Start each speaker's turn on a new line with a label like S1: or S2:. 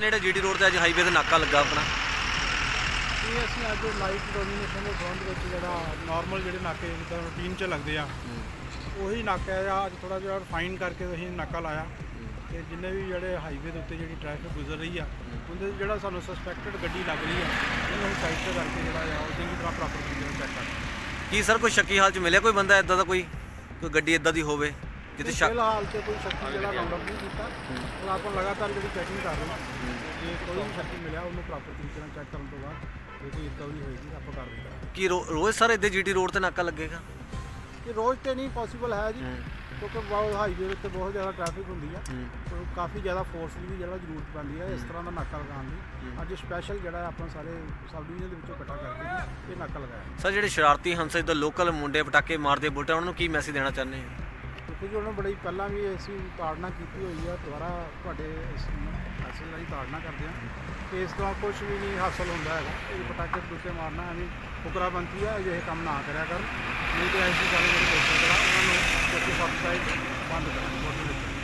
S1: ਜਿਹੜਾ GT road ਤੇ ਅੱਜ ਹਾਈਵੇ ਤੇ ਨਾਕਾ ਲੱਗਾ ਆਪਣਾ।
S2: ਇਹ ਅਸੀਂ ਅੱਜ ਲਾਈਟ ਡੋਮੀਨੇਸ਼ਨ ਦੇ ਸੰਬੰਧ ਵਿੱਚ ਜਿਹੜਾ ਨਾਰਮਲ ਜਿਹੜੇ ਨਾਕੇ ਜਿੱਦਾਂ ਰੂਟੀਨ 'ਚ ਲੱਗਦੇ ਆ ਉਹੀ ਨਾਕਾ ਆ ਅੱਜ ਥੋੜਾ ਜਿਹਾ ਰਿਫਾਈਨ ਕਰਕੇ ਅਸੀਂ ਨਾਕਾ ਲਾਇਆ। ਤੇ ਜਿੰਨੇ ਵੀ ਜਿਹੜੇ ਹਾਈਵੇ ਦੇ ਉੱਤੇ ਜਿਹੜੀ ਟ੍ਰੈਫਿਕ ਗੁਜ਼ਰ ਰਹੀ ਆ ਉਹਦੇ ਜਿਹੜਾ ਸਾਨੂੰ ਸਸਪੈਕਟਡ ਗੱਡੀ ਲੱਗ ਰਹੀ ਆ ਉਹਨੂੰ ਸਾਈਡ ਤੇ ਕਰਕੇ ਜਿਹੜਾ ਆ ਉਹ ਚੰਗੀ ਤਰ੍ਹਾਂ ਪ੍ਰੋਪਰ ਚੈੱਕ ਕਰਦੇ
S1: ਕੀ ਸਰ ਕੋਈ ਸ਼ੱਕੀ ਹਾਲ ਚ ਮਿਲਿਆ ਕੋਈ ਬੰਦਾ ਇਦਾਂ ਦਾ ਕੋਈ? ਕੋਈ ਗੱਡੀ ਇਦਾਂ ਦੀ ਹੋਵੇ? ਜਿੱਥੇ ਸ਼ੱਕ
S2: ਫਿਲਹਾਲ ਤੇ ਕੋਈ ਸ਼ੱਕੀ ਜਿਹੜਾ ਰਾਉਂਡ ਅਪ ਨਹੀਂ ਕੀਤਾ। ਉਹ ਆਪਾਂ ਲਗਾਤਾਰ ਜਿਹੜੀ ਚੈਕਿੰਗ ਕਰ ਰਹੇ ਹਾਂ ਜੇ ਕੋਈ ਵੀ ਸ਼ੱਕੀ ਮਿਲਿਆ ਉਹਨੂੰ ਪ੍ਰੋਪਰ ਤਰੀਕੇ ਨਾਲ ਚੈੱਕ ਕਰਨ ਤੋਂ ਬਾਅਦ ਜੇ ਕੋਈ ਰਿਕਵਰੀ ਹੋਏਗੀ ਆਪਾਂ ਕਾਰਵਾਈ ਕਰਾਂਗੇ
S1: ਕੀ ਰੋ- ਰੋਜ਼ ਸਰ ਇੱਥੇ ਜੀਟੀ ਰੋਡ ਤੇ ਨਾਕਾ ਲੱਗੇਗਾ?
S2: ਇਹ ਰੋਜ਼ ਤੇ ਨਹੀਂ ਪੋਸੀਬਲ ਹੈ ਜੀ। ਕਿਉਂਕਿ ਬਹੁਤ ਹਾਈਵੇ ਉੱਤੇ ਬਹੁਤ ਜ਼ਿਆਦਾ ਟ੍ਰੈਫਿਕ ਹੁੰਦੀ ਆ। ਤੇ ਕਾਫੀ ਜ਼ਿਆਦਾ ਫੋਰਸ ਦੀ ਵੀ ਜਿਹੜਾ ਜ਼ਰੂਰਤ ਪੈਂਦੀ ਹੈ ਇਸ ਤਰ੍ਹਾਂ ਦਾ ਨਾਕਾ ਲਗਾਉਣ ਦੀ ਅੱਜ ਸਪੈਸ਼ਲ ਜਿਹੜਾ ਆਪਾਂ ਸਾਰੇ ਸਬ ਡਿਵੀਜ਼ਨ ਦੇ ਵਿੱਚੋਂ ਇਕੱਠਾ ਕਰਕੇ ਇਹ ਨਾਕਾ ਲਗਾਇਆ।
S1: ਸਰ ਜਿਹੜੇ ਸ਼ਰਾਰਤੀ ਹੰਸੇ ਦਾ ਲੋਕਲ ਮੁੰਡੇ ਪਟਾਕੇ ਮਾਰਦੇ ਬੁਲਟਾ ਉਹਨਾਂ ਨੂੰ ਕੀ ਮੈਸੇਜ ਦੇਣਾ ਚਾਹੁੰਦੇ ਹੋ?
S2: ਕਿਉਂਕਿ ਉਹਨਾਂ ਬੜੀ ਪਹਿਲਾਂ ਵੀ ਅਸੀਂ ਤਾੜਨਾ ਕੀਤੀ ਹੋਈ ਆ, ਦੁਬਾਰਾ ਤੁਹਾਡੇ ਮੈਸੇਜ ਰਾਹੀਂ ਤਾੜਨਾ ਕਰਦੇ ਆ। ਕਿ ਇਸ ਤੋਂ ਕੁਝ ਵੀ ਨਹੀਂ ਹਾਸਲ ਹੁੰਦਾ ਹੈਗਾ। ਇਹ ਪਟਾਕੇ ਦੁੱਕੇ ਮਾਰਨਾ ਐਵੇਂ ਟੁਕਰਾਬੰਤੀ ਆ, ਅਜਿਹੇ ਕੰਮ ਨਾ ਕਰਿਆ ਕਰ ਨਹੀਂ ਤੇ ਐਸੀ ਗੱਲ ਜਿਹੜੀ ਲੋਕਾਂ ਦਾ ਉਹਨਾਂ ਨੂੰ ਕਿਉਂਕਿ ਸਬਸਾਈਡ ਬੰਦ ਕਰਨ ਬੋਡੀ